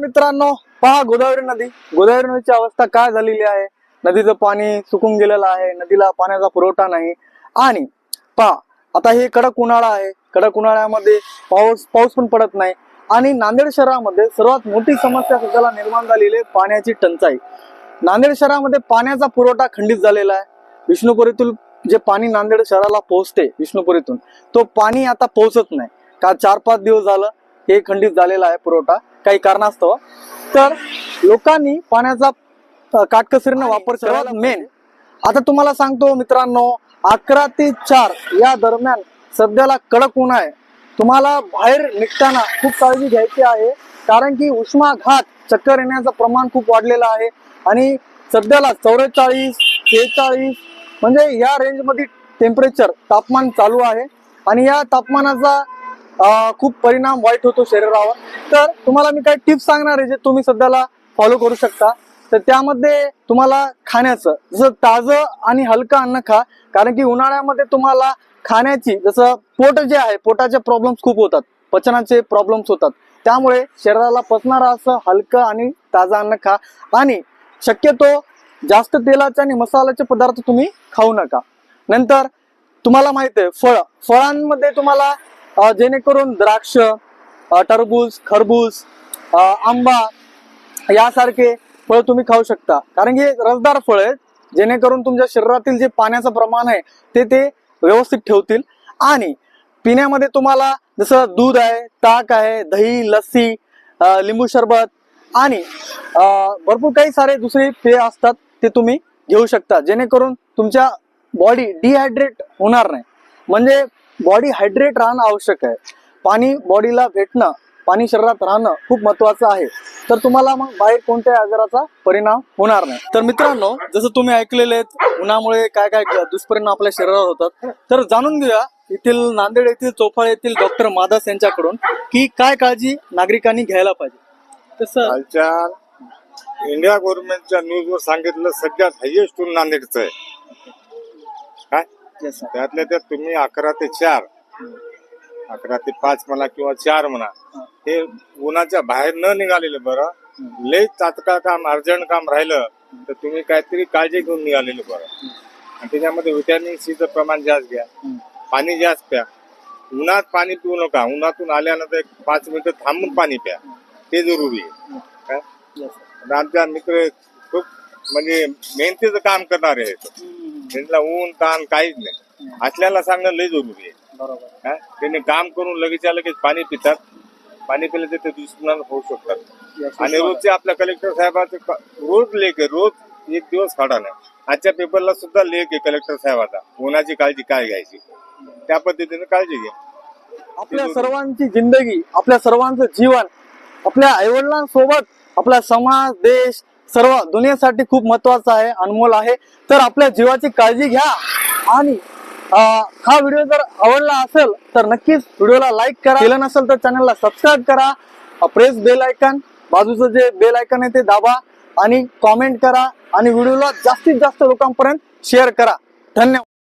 मित्रांनो पहा गोदावरी नदी. गोदावरी नदीची अवस्था काय झालेली आहे? नदीचं पाणी सुकून गेलेलं आहे. नदीला पाण्याचा पुरवठा नाही. आणि पहा आता हे कडक उन्हाळा आहे. कडक उन्हाळ्यामध्ये पाऊस पाऊस पण पडत नाही. आणि नांदेड शहरामध्ये सर्वात मोठी समस्या सध्याला निर्माण झालेली आहे पाण्याची टंचाई. नांदेड शहरामध्ये पाण्याचा पुरवठा खंडित झालेला आहे. विष्णुपुरीतून जे पाणी नांदेड शहराला पोहोचते विष्णुपुरीतून तो पाणी आता पोहोचत नाही. का चार पाच दिवस झालं हे खंडित झालेला आहे पुरवठा. काही कारणास्तव तर लोकांनी पाण्याचा काटकसरीनं वापर सर्वात मेन आता तुम्हाला सांगतो मित्रांनो अकरा ते चार या दरम्यान सध्याला कडक ऊन आहे. तुम्हाला बाहेर निघताना खूप काळजी घ्यायची आहे. कारण की उष्माघात चक्कर येण्याचं प्रमाण खूप वाढलेलं आहे. आणि सध्याला चौवेचाळीस शेहेचाळीस म्हणजे या रेंजमध्ये टेम्परेचर तापमान चालू आहे. आणि या तापमानाचा खूप परिणाम वाईट होतो शरीरावर. तर तुम्हाला मी काही टिप्स सांगणार आहे जे तुम्ही सध्याला फॉलो करू शकता. तर त्यामध्ये तुम्हाला खाण्याचं जसं ताजं आणि हलकं अन्न खा. कारण की उन्हाळ्यामध्ये तुम्हाला खाण्याची जसं पोट जे आहे पोटाचे प्रॉब्लेम्स खूप होतात. पचनाचे प्रॉब्लेम्स होतात. त्यामुळे शरीराला पचणारं असं हलकं आणि ताजं अन्न खा. आणि शक्यतो जास्त तेलाचे आणि मसाल्याचे पदार्थ तुम्ही खाऊ नका. नंतर तुम्हाला माहीत आहे फळ. फळांमध्ये तुम्हाला जेणेकरून द्राक्ष टरबूज खरबूज आंबा यासारखे फळ तुम्ही खाऊ शकता. कारण की रसदार फळ आहेत जेणेकरून तुमच्या शरीरातील जे पाण्याचं प्रमाण आहे ते ते व्यवस्थित ठेवतील. आणि पिण्यामध्ये तुम्हाला जसं दूध आहे ताक आहे दही लस्सी लिंबू सरबत आणि भरपूर काही सारे दुसरे पेय असतात ते तुम्ही घेऊ शकता. जेणेकरून तुमच्या बॉडी डिहायड्रेट होणार नाही. म्हणजे बॉडी हायड्रेट राहणं आवश्यक आहे. पाणी बॉडीला भेटणं पाणी शरीरात राहणं खूप महत्वाचं आहे. तर तुम्हाला मग बाहेर कोणत्याही आजाराचा परिणाम होणार नाही. तर मित्रांनो जसं तुम्ही ऐकलेले आहेत उन्हामुळे काय काय दुष्परिणाम आपल्या शरीरावर होतात. तर जाणून घेऊया येथील नांदेड येथील चोफाळ येथील डॉक्टर मादास यांच्याकडून की काय काळजी नागरिकांनी घ्यायला पाहिजे. तसं इंडिया गव्हर्नमेंटच्या न्यूज वर सांगितलं सगळ्यात हायेस्ट ऊन नांदेडचं आहे. काय? त्यातल्या त्यात तुम्ही अकरा ते चार. अकरा ते पाच म्हणा किंवा चार म्हणा. हे. उन्हाच्या बाहेर न निघालेलं बरं. लय तात्काळ काम अर्जंट काम राहिलं तर तुम्ही काहीतरी काळजी घेऊन निघालेलं बरं. आणि त्याच्यामध्ये व्हिटॅमिन सीचं प्रमाण जास्त घ्या. पाणी जास्त प्या. उन्हात पाणी पिऊ नका. उन्हातून आल्यानंतर एक पाच मिनिटं थांबून पाणी प्या. ते जरुरी आहे. काय आमच्या मित्र खूप म्हणजे मेहनतीचं काम करणारे आहेत. त्यांना ऊन ताण काहीच नाही. असल्याला सांगणं लय जरुरी आहे? त्यांनी काम करून लगेचच्या लगेच पाणी पितात. पाणी पिलं तर ते दुष्परिणाम होऊ शकतात. आणि रोजचे आपल्या कलेक्टर साहेबांचे क- रोज लेख आहे रोज एक दिवस काढा नाही आजच्या पेपरला सुद्धा लेख आहे कलेक्टर साहेबाचा उन्हाची काळजी काय घ्यायची? त्या पद्धतीने काळजी घ्या. आपल्या सर्वांची जिंदगी आपल्या सर्वांचं जीवन आपल्या आईवडिलांसोबत आपला समाज देश सर्व दुनियेसाठी खूप महत्वाचं आहे अनमोल आहे. तर आपल्या जीवाची काळजी घ्या. आणि हा व्हिडिओ जर आवडला असेल तर नक्कीच व्हिडिओला लाईक करा. केलं नसेल तर चॅनलला सबस्क्राईब करा. प्रेस बेल आयकन बाजूचं जे बेल आयकन आहे ते दाबा आणि कॉमेंट करा. आणि व्हिडिओला जास्तीत जास्त लोकांपर्यंत शेअर करा. धन्यवाद.